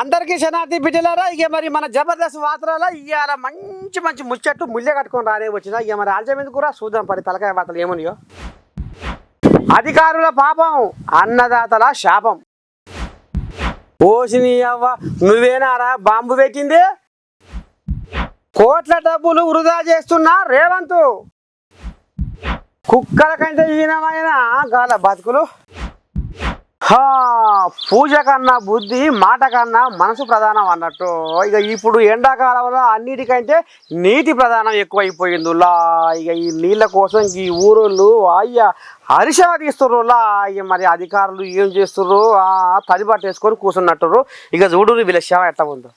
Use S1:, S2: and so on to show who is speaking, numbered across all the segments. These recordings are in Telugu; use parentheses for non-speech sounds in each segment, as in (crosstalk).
S1: అందరికీ శనార్థి బిడ్డలారా ఇక మరి మన జబర్దస్త్ వార్తలలో ఇవాళ మంచి మంచి ముచ్చట్టు ముల్లె కట్టుకొని రానే వచ్చిన ఇక మరి ఆలస్యం ఎందుకు కూడా చూద్దాం పరి తలకాయ వార్తలు ఏమున్నాయో. అధికారుల పాపం అన్నదాతల శాపం. ఓసిని అవ్వ నువ్వేనారా బాంబు పెట్టింది? కోట్ల డబ్బులు వృధా చేస్తున్నా రేవంతు. కుక్కల కంటే ఈనమైన గాల బతుకులు. పూజ కన్నా బుద్ధి మాట కన్నా మనసు ప్రధానం అన్నట్టు. ఇక ఇప్పుడు ఎండాకాలంలో అన్నిటికంటే నీటి ప్రధానం ఎక్కువైపోయింది లా ఇక ఈ నీళ్ళ కోసం ఈ ఊరోళ్ళు అయ్యా హరిషణ తీస్తుర్రులా. ఇక మరి అధికారులు ఏం చేస్తుర్రు? తది పట్టేసుకొని కూర్చున్నట్టు ఇక చూడు వీళ్ళ శవ ఎట్లా ఉందో.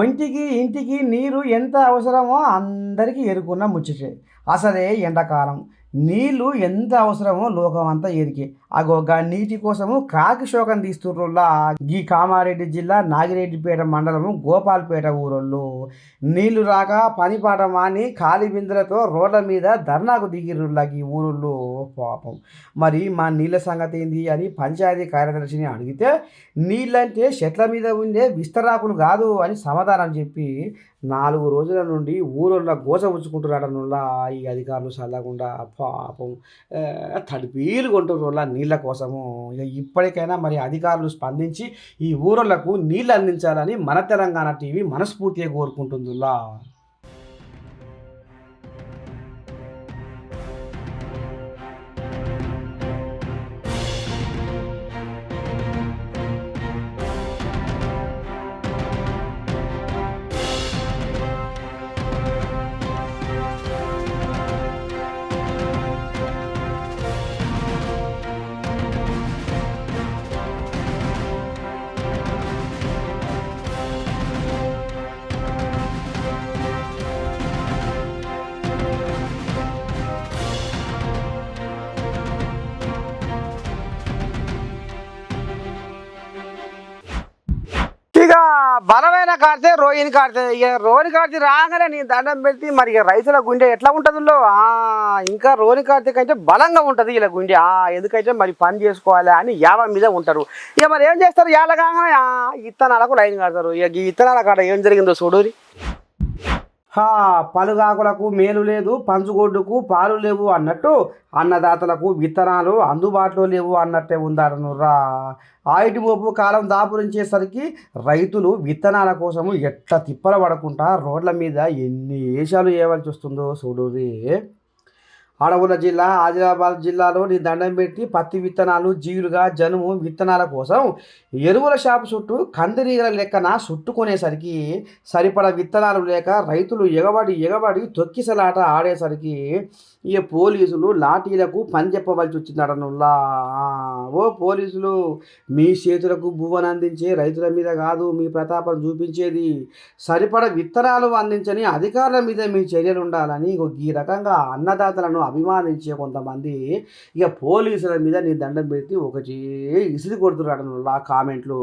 S1: ఒంటికి ఇంటికి నీరు ఎంత అవసరమో అందరికీ ఎరుకున్న ముచ్చటే. అసలే ఎండాకాలం. నీళ్ళు ఎంత అవసరమో లోకం అంతా ఎరికే అగోగా నీటి కోసము కాకి శోకం తీస్తుర్రులా ఈ కామారెడ్డి జిల్లా నాగిరెడ్డిపేట మండలము గోపాల్పేట ఊరోళ్ళు. నీళ్ళు రాక పని పాట మాని ఖాళీ బిందెలతో రోడ్ల మీద ధర్నాకు దిగిరుల్లా ఈ ఊరుళ్ళు. పాపం. మరి మా నీళ్ళ సంగతి ఏంది అని పంచాయతీ కార్యదర్శిని అడిగితే నీళ్ళంటే చెట్ల మీద ఉండే విస్తరాకులు కాదు అని సమాధానం చెప్పి నాలుగు రోజుల నుండి ఊరోళ్ళ గోస ఉంచుకుంటున్నాడనుల్లా ఈ అధికారులు చల్లకుండా పాపం. తడిపీలు తడిపీలు వాళ్ళ నీళ్ళ కోసము. ఇక ఇప్పటికైనా మరి అధికారులు స్పందించి ఈ ఊరోళ్ళకు నీళ్ళు అందించాలని మన తెలంగాణ టీవీ మనస్ఫూర్తిగా కోరుకుంటుందిలా రోహిణి కాడితే ఇక రోని కాడితే రాగానే నేను దండం పెట్టి మరి ఇక రైతుల గుండె ఎట్లా ఉంటుందో ఇంకా రోని కాడితే కంటే బలంగా ఉంటుంది ఇలా గుండె. ఆ ఎందుకంటే మరి పని చేసుకోవాలి అని యావ మీద ఉంటారు. ఇక మరి ఏం చేస్తారు? యాల కాగానే ఇత్తనాలకు లైన్ కడతారు. ఇక ఈ ఇత్తనాల కాడ ఏం జరిగిందో చూడూరి హా పలుగాకులకు మేలు లేదు పంచుగొడ్డుకు పాలు లేవు అన్నట్టు అన్నదాతలకు విత్తనాలు అందుబాటులో లేవు అన్నట్టే ఉందనురా ఆయిటి మోపు కాలం దాపురించేసరికి రైతులు విత్తనాల కోసము ఎట్లా తిప్పల పడకుండా రోడ్ల మీద ఎన్ని ఏషాలు వేయవలసి వస్తుందో చూడురి అడవుల జిల్లా ఆదిలాబాద్ జిల్లాలోని దండం పెట్టి పత్తి విత్తనాలు జీవులుగా జనుము విత్తనాల కోసం ఎరువుల షాపు చుట్టూ కందిరీగల లెక్కన చుట్టుకునేసరికి సరిపడ విత్తనాలు లేక రైతులు ఎగబడి ఎగబడి తొక్కిసలాట ఆడేసరికి ఇక పోలీసులు లాఠీలకు పని చెప్పవలసి వచ్చిందటనుల్లా ఓ పోలీసులు మీ చేతులకు భువన అందించే రైతుల మీద కాదు మీ ప్రతాపం చూపించేది. సరిపడ విత్తనాలు అందించని అధికారుల మీద మీ చర్యలు ఉండాలని ఈ రకంగా అన్నదాతలను అభిమానించే కొంతమంది ఇక పోలీసుల మీద నీ దండం పెట్టి ఒకటి ఇసిరి కొడుతున్నాడు ఆ కామెంట్లు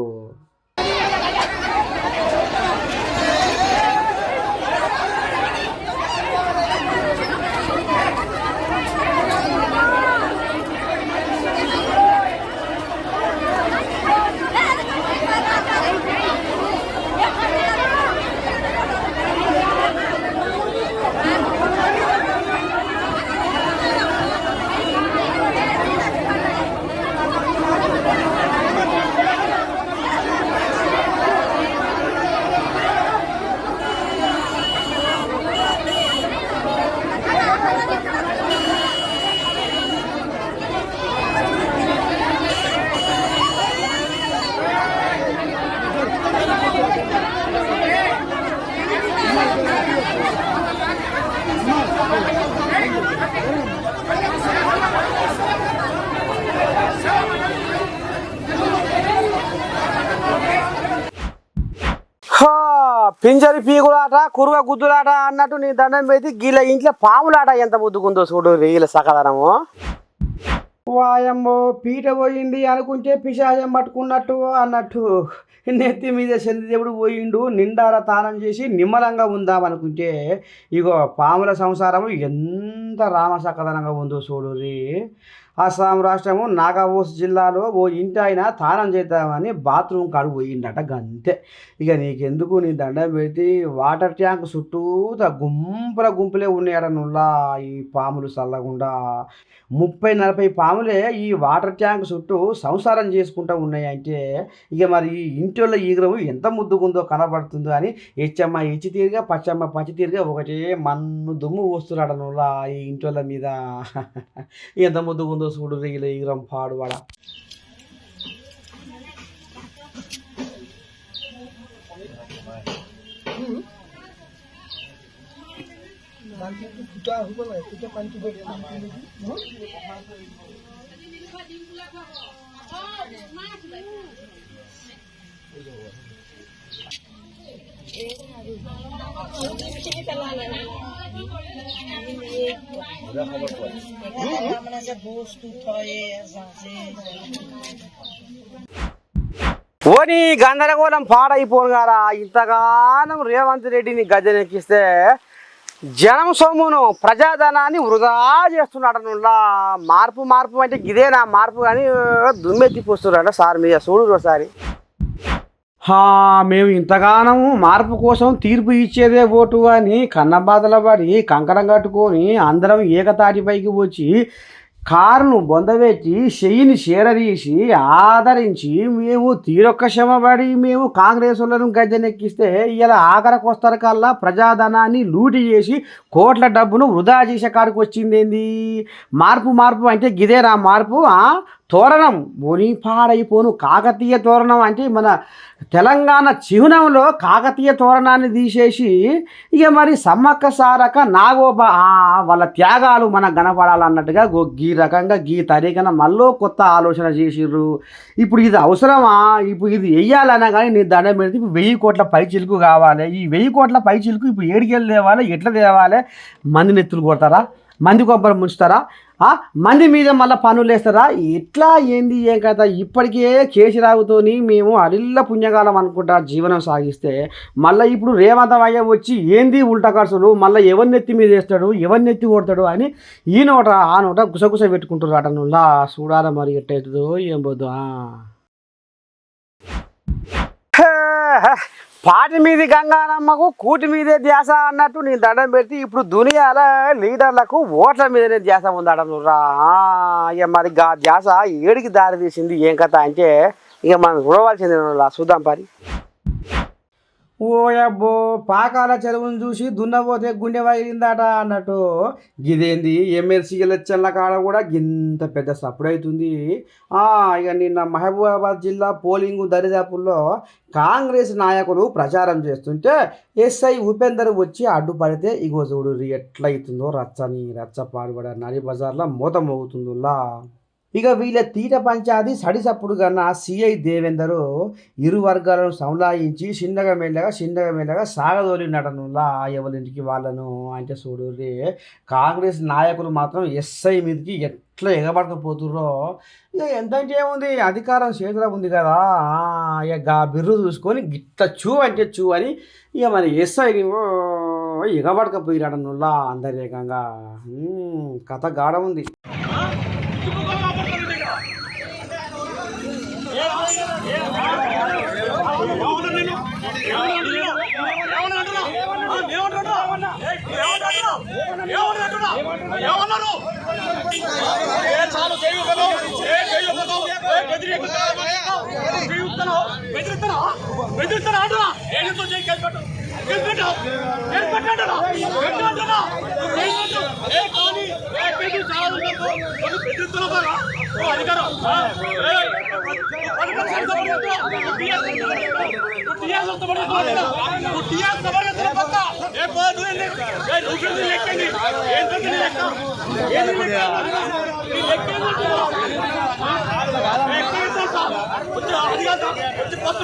S1: హా, పింజరి పీగులాట కురువ గుద్దులాట అన్నట్టు నీ దండం పెట్టి గీళ్ళ ఇంట్లో పాములాట ఎంత ముద్దుకుందో చూడు వీళ్ళ సకదనము వాయమ్మో పీట పోయింది అనుకుంటే పిశాచం పట్టుకున్నట్టు అన్నట్టు. నెత్తి మీద చంద్రదేవుడు పోయిండు నిండార తానం చేసి నిమ్మలంగా ఉందాం అనుకుంటే ఇగో పాముల సంసారం ఎంత రామసకదనంగా ఉందో చూడు అస్సాం రాష్ట్రము నాగావోస్ జిల్లాలో ఓ ఇంటి ఆయన తానం చేద్దామని బాత్రూమ్ కాడు పోయిండట గంతే. ఇక నీకెందుకు నీ దండం పెట్టి వాటర్ ట్యాంక్ చుట్టూ గుంపుల గుంపులే ఉన్నాయట నుల్లా ఈ పాములు చల్లకుండా ముప్పై నలభై పాములే ఈ వాటర్ ట్యాంక్ చుట్టూ సంసారం చేసుకుంటూ ఉన్నాయంటే ఇక మరి ఈ ఇంటిలో ఈగరం ఎంత ముద్దుగుందో కనబడుతుందో అని హెచ్చమ్మ హెచ్చి తీరుగా పచ్చమ్మ పచ్చి తీరుగా ఒకటే మన్ను దుమ్ము వస్తున్నాడు నుల్లా ఈ ఇంటిల మీద. (laughs) ఎంత ముద్దుగుందో வந்து சுடுறையில் ஈரம் பாடுவாடா Thank you. ఓని గందరగోళం పాడైపోను గారా. ఇంతగానం రేవంత్ రెడ్డిని గజనెక్కిస్తే జనం సొమ్మును ప్రజాధనాన్ని వృధా చేస్తున్నాడు మార్పు మార్పు అంటే ఇదేనా మార్పు కానీ దుమ్మెత్తిపోస్తున్నాడు సార్ మీద. చూడు ఒకసారి. మేము ఇంతగానం మార్పు కోసం తీర్పు ఇచ్చేదే ఓటు అని కన్నబాధల పడి కంకణం కట్టుకొని అందరం ఏకతాటిపైకి వచ్చి కారును బొందబెట్టి చెయ్యిని చేరదీసి ఆదరించి మేము తీరొక్క శ్రమపడి మేము కాంగ్రెస్ వాళ్ళను గద్దెనెక్కిస్తే ఇలా ఆఖరికి వస్తారు కల్లా ప్రజాధనాన్ని లూటి చేసి కోట్ల డబ్బును వృధా చేసే కాడికి వచ్చిందేంది మార్పు మార్పు అంటే గిదేనా మార్పు తోరణం మునిపాడైపోను. కాకతీయ తోరణం అంటే మన తెలంగాణ చిహ్నంలో కాకతీయ తోరణాన్ని తీసేసి ఇక మరి సమ్మక్క సారక నాగోబ వాళ్ళ త్యాగాలు మనకు కనపడాలన్నట్టుగా గో గీ రకంగా గీ తరీకన మళ్ళీ కొత్త ఆలోచన చేసిర్రు. ఇప్పుడు ఇది అవసరమా? ఇప్పుడు ఇది వెయ్యాలన్నా కానీ నేను దండం పెడితే ఇప్పుడు వెయ్యి కోట్ల పై చిలుకు కావాలి. ఈ వెయ్యి కోట్ల పై చిలుకు ఇప్పుడు ఏడికెళ్ళి తేవాలి ఎట్లా తేవాలి? మంది నెత్తులు కొడతారా? మంది కొబ్బరి ముంచుతారా? మంది మీద మళ్ళీ పనులు వేస్తారా? ఎట్లా ఏంది ఏం కదా ఇప్పటికే కేసీరావుతోని మేము అరిల్ల పుణ్యకాలం అనుకుంటా జీవనం సాగిస్తే మళ్ళీ ఇప్పుడు రేవంతమయ్య వచ్చి ఏంది ఉల్టా మళ్ళీ ఎవరి నెత్తి మీద వేస్తాడు? ఎవరి నెత్తి కొడతాడు? అని ఈ నోట ఆ నోట గుసగుస పెట్టుకుంటారు అటనులా చూడాల మరి ఎట్టవుతుందో ఏం పోదు పాటి మీది గంగానమ్మకు కూటి మీదే ధ్యాస అన్నట్టు నేను దండం పెడితే ఇప్పుడు దునియాల లీడర్లకు ఓట్ల మీదనే ధ్యాస ఉందడం రా ఇక మరి గా ధ్యాస ఏడికి దారి తీసింది ఏం కథ అంటే ఇక మనం చూడవలసింది చూద్దాం పరి. ఓయబ్బో పాకాల చెరువును చూసి దున్నపోతే గుండె వగిలిందట అన్నట్టు. గిదేంది ఎమ్మెల్సీ ఎలక్షన్ల కాడ కూడా గింత పెద్ద సపోర్ట్ అవుతుంది ఇక నిన్న మహబూబాబాద్ జిల్లా పోలింగ్ దరిదాపుల్లో కాంగ్రెస్ నాయకులు ప్రచారం చేస్తుంటే ఎస్ఐ ఉపేందర్ వచ్చి అడ్డుపడితే ఇగో చూడు ఎట్లయితుందో రచ్చని రచ్చ పాడుబడ నడి బజార్లో మూతమవుతుందిలా ఇక వీళ్ళ తీట పంచాది సడిసప్పుడు కన్నా సిఐ దేవేందరు ఇరు వర్గాలను సంలాయించి చిన్నగా మెల్లగా చిన్నగా మెల్లగా సాగదోలినటనులా ఎవరింటికి వాళ్ళను. అంటే చూడు రే కాంగ్రెస్ నాయకులు మాత్రం ఎస్ఐ మీదకి ఎట్లా ఎగబడకపోతుర్రో. ఇక ఎంతంటే ఏముంది? అధికారం చేతిలో ఉంది కదా. ఇక బిర్రు చూసుకొని గిట్ట చూ అంటే చూ అని ఇక మరి ఎస్ఐని ఎగబడకపోయిరాడనులా అందరి ఏకంగా కథ గాఢ ఉంది
S2: ఏమన్నారు ఏ చాలు చేయగలవు ఏ చేయగలవు ఏ బెదిరిస్తున్నావు బెదిరిస్తున్నావు బెదిరిస్తున్నావు ఆడురా ఏడుతో చేయి కలిపెట్టు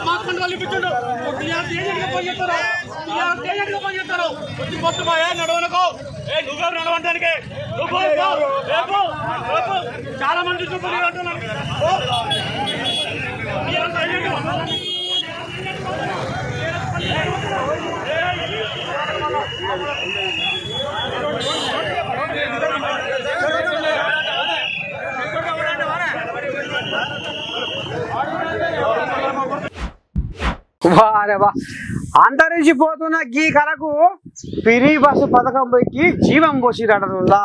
S2: మాట్లాడాలి బిడ్డు టీఆర్సీ ఏం చెప్పారు వచ్చి చాలా మంది చూపులు
S1: వారే వా. అంతరించిపోతున్న గీ కళకు పిరి బస్సు పథకం పెట్టి జీవం పోసిరటలా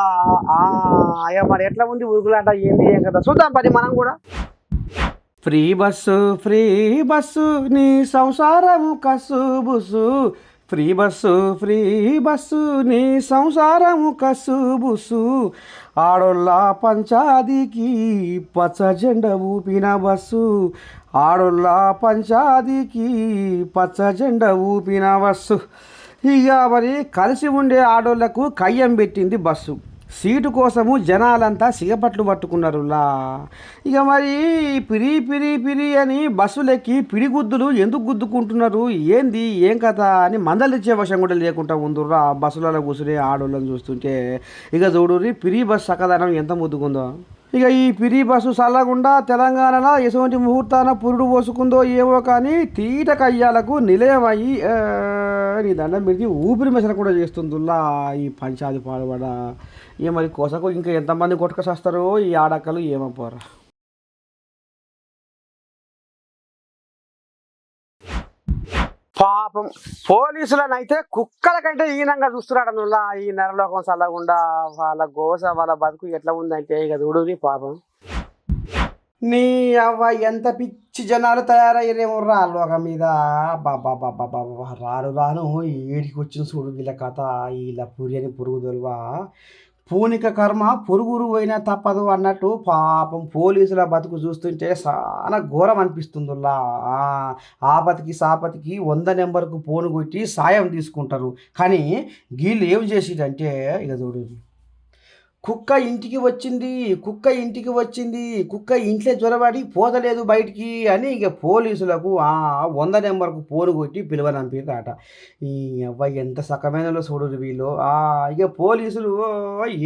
S1: అయ్యా మరి ఎట్లా ఉంది ఉరుకులాట ఏంది ఏం కదా చూద్దాం పది మనం కూడా. ఫ్రీ బస్సు ఫ్రీ బస్సు నీ సంసారము కసు బుసు. ఫ్రీ బస్సు ఫ్రీ బస్సు నీ సంసారము కసు బుసు ఆడోళ్ళ పంచాదికి పచ్చ జెండ ఊపిన బస్సు. ఆడోళ్ళ పంచాదికి పచ్చ జెండ ఊపిన బస్సు. ఇక మరి కలిసి ఉండే ఆడోళ్ళకు కయ్యం పెట్టింది బస్సు. సీటు కోసము జనాలంతా సిగపట్లు పట్టుకున్నారులా ఇక మరి పిరి పిరి పిరి అని బస్సులెక్కి పిడిగుద్దులు ఎందుకు గుద్దుకుంటున్నారు? ఏంది? ఏం కథ? అని మందలిచ్చే వశం కూడా లేకుండా ఉందిరా బస్సులలో కూర్చుని ఆడోళ్ళని చూస్తుంటే. ఇక చూడుర్రి పిరి బస్సు సకదనం ఎంత ముద్దుకుందో ఇక ఈ పిరి బస్సు చల్లకుండా తెలంగాణలో ఎటువంటి ముహూర్తాన పురుడు పోసుకుందో ఏవో కానీ తీట కయ్యాలకు నిలయం నీ దండం పెడితే ఊపిరి మెసన కూడా చేస్తుందిలా ఈ పంచాది పాడుబడ. ఇక మరి కోసకు ఇంకా ఎంతమంది కొట్టుకొస్తారో ఈ ఆడక్కలు ఏమపోరా పాపం పోలీసులను అయితే కుక్కల కంటే ఈనంగా చూస్తున్నాడు అందులో ఈ నరలోకం చల్లకుండా వాళ్ళ గోస వాళ్ళ బతుకు ఎట్లా ఉందంటే ఇక చూడుని పాపం. నీ అవ్వ ఎంత పిచ్చి జనాలు తయారయ్యారేమో రా లోకం మీద. బాబా బాబా బాబా రాను రాను ఏడికి వచ్చిన చూడు వీళ్ళ కథ వీళ్ళ పురియని పురుగు దొలువా పూనిక కర్మ పొరుగురు పోయినా తప్పదు అన్నట్టు పాపం పోలీసుల బతుకు చూస్తుంటే చాలా ఘోరం అనిపిస్తుందిలా ఆపతికి సాపతికి వంద నెంబర్కు ఫోన్ కొట్టి సాయం తీసుకుంటారు. కానీ వీళ్ళు ఏం చేసిరంటే ఇక చూడు. కుక్క ఇంటికి వచ్చింది కుక్క ఇంటికి వచ్చింది కుక్క ఇంట్లో జ్వరబడి పోతలేదు బయటికి అని ఇక పోలీసులకు ఆ వంద నెంబర్కు ఫోన్ కొట్టి పిలువనంపిరాట ఈ అవ్వ ఎంత సకమైన చూడరు వీళ్ళు? ఆ ఇక పోలీసులు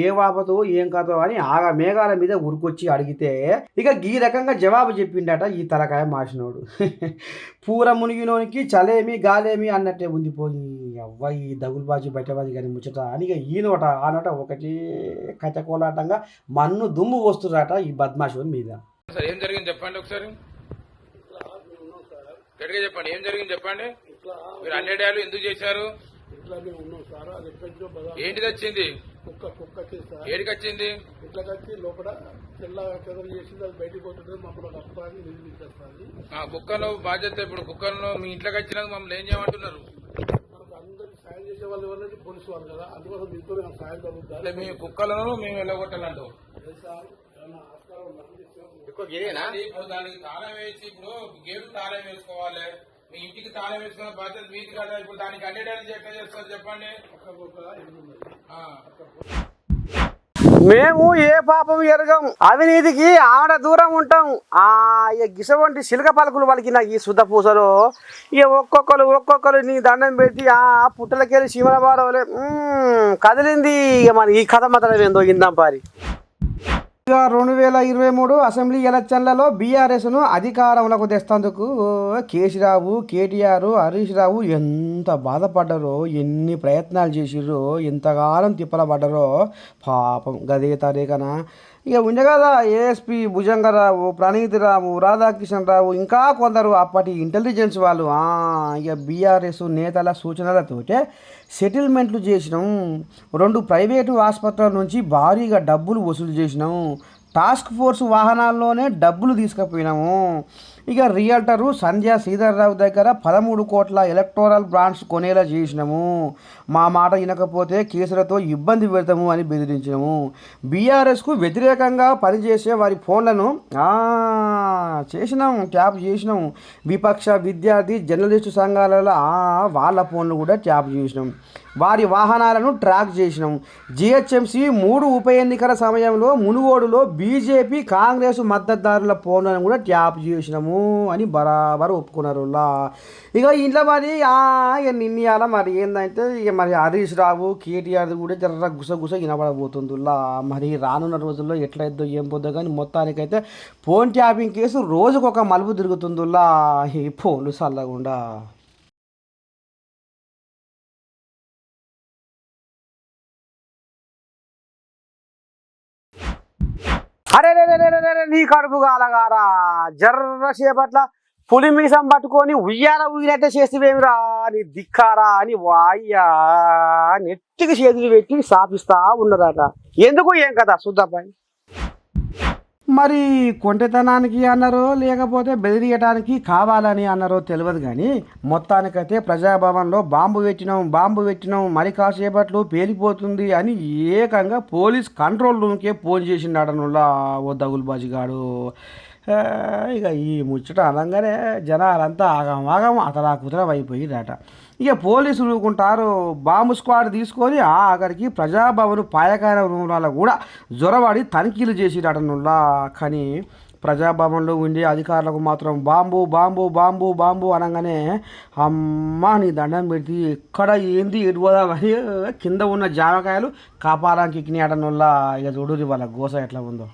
S1: ఏ వాపతో ఏం కాదో అని ఆగా మేఘాల మీద ఉరికొచ్చి అడిగితే ఇక ఈ రకంగా జవాబు చెప్పిండట ఈ తలకాయ మాసినోడు (laughs) పూర మునిగినోనికి చలేమి గాలేమి అన్నట్టే ఉంది పోయి అవ్వాయి దగులుబాజు బయటబాజు కానీ ముచ్చట అని ఇక ఈ నోట ఆ నోట ఒకటి కచకోలాటంగా మన్ను దుమ్ము వస్తురట ఈ బద్మాషుని మీద.
S3: సార్ ఏం జరిగింది చెప్పండి ఒకసారి? గట్టిగా చెప్పండి ఏం జరిగింది చెప్పండి? మీరు అన్ని డేలు ఎందుకు చేశారు?
S4: ఇట్లానే ఉన్నాం సార్ అది ఎక్కడికో బదా.
S3: ఏంటిది వచ్చింది?
S4: కుక్క కుక్క చేస్తారు
S3: ఏడికి వచ్చింది?
S4: ఇట్లా కట్టి లోపల తెల్ల కదలు చేసింది అది బయటకు పోతుంటే మమ్మల్ని అప్పడానికి
S3: కుక్కను బాధ్యత ఇప్పుడు కుక్కను మీ ఇంట్లోకి వచ్చినందుకు మమ్మల్ని ఏం చేయమంటున్నారు?
S4: సాయం చేసే వాళ్ళు ఎవరంటే పోలీసు వాళ్ళు కదా. అందుకోసం మీతో నాకు సాయం జరుగుతుంది.
S3: మీ కుక్కలను మేము వెళ్ళగొట్టాలంటాం
S4: ఉందా?
S3: ఇప్పుడు దానికి తాళం వేసి ఇప్పుడు గేటు తాళం వేసుకోవాలి. మీ ఇంటికి తాళం వేసుకున్న బాధ్యత మీది కదా. ఇప్పుడు దానికి అన్ని డేలు ఎట్లా చేస్తారు చెప్పండి?
S1: మేము ఏ పాపం ఎరగం. అవినీతికి ఆడ దూరం ఉంటాం. ఆ ఇక గిసవంటి శిల్క పలుకులు పలికిన ఈ శుద్ధ పూసలో ఇక ఒక్కొక్కరు ఒక్కొక్కరు నీ దండం పెట్టి ఆ పుట్టలకెళ్ళి శివన బాడవలే కదిలింది ఇక మన ఈ కథ మాత్రం ఏందో ఇందాం పారి. రెండు వేల ఇరవై మూడు అసెంబ్లీ ఎలక్షన్లలో బీఆర్ఎస్ను అధికారంలోకి తెస్తందుకు కేసీరావు కేటీఆర్ హరీష్ రావు ఎంత బాధపడ్డారో ఎన్ని ప్రయత్నాలు చేసిర్రో ఎంతకాలం తిప్పల పడ్డారో పాపం గదే తారీఖన ఇక ఉండే కదా ఏఎస్పి భుజంగరావు ప్రణీతిరావు రాధాకిషన్ రావు ఇంకా కొందరు అప్పటి ఇంటెలిజెన్స్ వాళ్ళు. ఇక బీఆర్ఎస్ నేతల సూచనలతోటే సెటిల్మెంట్లు చేసినాం. రెండు ప్రైవేటు ఆసుపత్రుల నుంచి భారీగా డబ్బులు వసూలు చేసినాం. టాస్క్ ఫోర్స్ వాహనాల్లోనే డబ్బులు తీసుకుపోయినాము. ఇక రియల్టరు సంధ్య శ్రీధర్రావు దగ్గర పదమూడు కోట్ల ఎలక్టోరల్ బాండ్స్ కొనేలా చేసినాము. మా మాట వినకపోతే కేసులతో ఇబ్బంది పెడతాము అని బెదిరించినాము. బీఆర్ఎస్కు వ్యతిరేకంగా పనిచేసే వారి ఫోన్లను చేసినాం ట్యాప్ చేసినాం విపక్ష విద్యార్థి జర్నలిస్టు సంఘాలలో వాళ్ళ ఫోన్లు కూడా ట్యాప్ చేసినాం వారి వాహనాలను ట్రాక్ చేసినాం జిహెచ్ఎంసి మూడు ఉప ఎన్నికల సమయంలో మునుగోడులో బీజేపీ కాంగ్రెస్ మద్దతుదారుల ఫోన్లను కూడా ట్యాప్ చేసినాము అని బరాబర్ ఒప్పుకున్నారు ఇక ఇంట్లో మరి ఆ, నిన్నయాల మరి ఏంటంటే ఇక మరి హరీష్ రావు కేటీఆర్ కూడా జర గుసగుస వినబడబోతుందిలా మరి రానున్న రోజుల్లో ఎట్లయిద్దో ఏం పోద్దో కానీ మొత్తానికైతే ఫోన్ ట్యాపింగ్ కేసు రోజుకొక మలుపు తిరుగుతుందిలా ఈ ఫోన్లు చల్లకుండా. అరే రే నీ కడుపు కాలగారా జర్ర సేపట్ల పులి మీసం పట్టుకొని ఉయ్యాల ఊగినట్టే చేసివేమిరా అని దిక్కారా అని వాయ్యా నెట్టికి చేతులు పెట్టి సాపిస్తా ఉన్నదట. ఎందుకు ఏం కదా చూద్దాపాయి మరి కొంటెతనానికి అన్నారో లేకపోతే బెదిరియటానికి కావాలని అన్నారో తెలియదు కానీ మొత్తానికైతే ప్రజాభవన్లో బాంబు పెట్టినాం బాంబు పెట్టినాం మరి కాసేపట్లో పేలిపోతుంది అని ఏకంగా పోలీస్ కంట్రోల్ రూమ్కే ఫోన్ చేసిండటనులా ఓ దగులుబాజిగాడు ఇక ఈ ముచ్చట అనగానే జనాలంతా ఆగం ఆగం అతలా కుతలం అయిపోయిందట ఇక పోలీసులు ఊరుకుంటారు. బాంబు స్క్వాడ్ తీసుకొని ఆ అక్కడికి ప్రజాభవన్ పాయకార కూడా జొరబడి తనిఖీలు చేసిరటనుల్లా కానీ ప్రజాభవన్లో ఉండే అధికారులకు మాత్రం బాంబు బాంబు బాంబు బాంబు అనగానే అమ్మా నీ దండం పెడితే ఎక్కడ ఏంది? ఎటుపోదా అని కింద ఉన్న జామకాయలు కాపాడానికి ఎక్కినాడనుల్లా ఇక చూడు వాళ్ళ గోస ఎట్లా ఉందో.